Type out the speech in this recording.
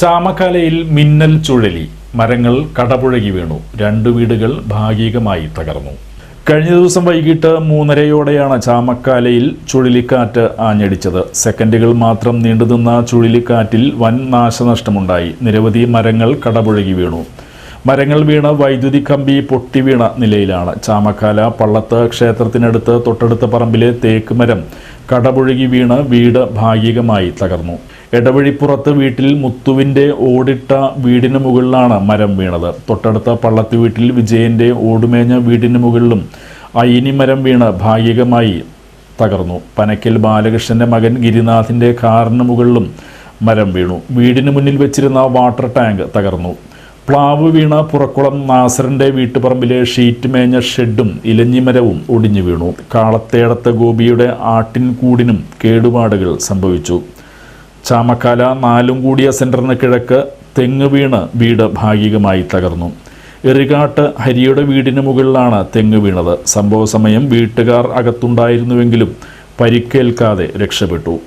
ചാമക്കാലയിൽ മിന്നൽ ചുഴലി. മരങ്ങൾ കടപുഴകി വീണു. രണ്ടു വീടുകൾ ഭാഗികമായി തകർന്നു. കഴിഞ്ഞ ദിവസം വൈകിട്ട് മൂന്നരയോടെയാണ് ചാമക്കാലയിൽ ചുഴലിക്കാറ്റ് ആഞ്ഞടിച്ചത്. സെക്കൻഡുകൾ മാത്രം നീണ്ടുനിന്ന ചുഴലിക്കാറ്റിൽ വൻ നാശനഷ്ടമുണ്ടായി. നിരവധി മരങ്ങൾ കടപുഴകി വീണു. മരങ്ങൾ വീണ് വൈദ്യുതി കമ്പി പൊട്ടി വീണ നിലയിലാണ്. ചാമക്കാല പള്ളത്ത് ക്ഷേത്രത്തിനടുത്ത് തൊട്ടടുത്ത പറമ്പിലെ തേക്ക് മരം കടപുഴകി വീണ് വീട് ഭാഗികമായി തകർന്നു. എടവഴിപ്പുറത്ത് വീട്ടിൽ മുത്തുവിന്റെ ഓടിട്ട വീടിന് മുകളിലാണ് മരം വീണത്. തൊട്ടടുത്ത പള്ളത്ത് വീട്ടിൽ വിജയന്റെ ഓടുമേഞ്ഞ വീടിന് മുകളിലും അയിനി മരം വീണ് ഭാഗികമായി തകർന്നു. പനക്കൽ ബാലകൃഷ്ണന്റെ മകൻ ഗിരിനാഥിന്റെ കാറിന് മുകളിലും മരം വീണു. വീടിന് മുന്നിൽ വെച്ചിരുന്ന വാട്ടർ ടാങ്ക് തകർന്നു. പ്ലാവ് വീണ പുറക്കുളം നാസറിന്റെ വീട്ടുപറമ്പിലെ ഷീറ്റ് മേഞ്ഞ ഷെഡും ഇലഞ്ഞിമരവും ഒടിഞ്ഞു വീണു. കാളത്തേടത്ത് ഗോപിയുടെ ആട്ടിൻ കൂടിനും കേടുപാടുകൾ സംഭവിച്ചു. ചാമക്കാല നാലും കൂടിയ സെന്ററിന് കിഴക്ക് തെങ്ങ് വീണ് വീട് ഭാഗികമായി തകർന്നു. എറികാട്ട് ഹരിയുടെ വീടിന് മുകളിലാണ് തെങ്ങ് വീണത്. സംഭവ സമയം വീട്ടുകാർ അകത്തുണ്ടായിരുന്നുവെങ്കിലും പരിക്കേൽക്കാതെ രക്ഷപ്പെട്ടു.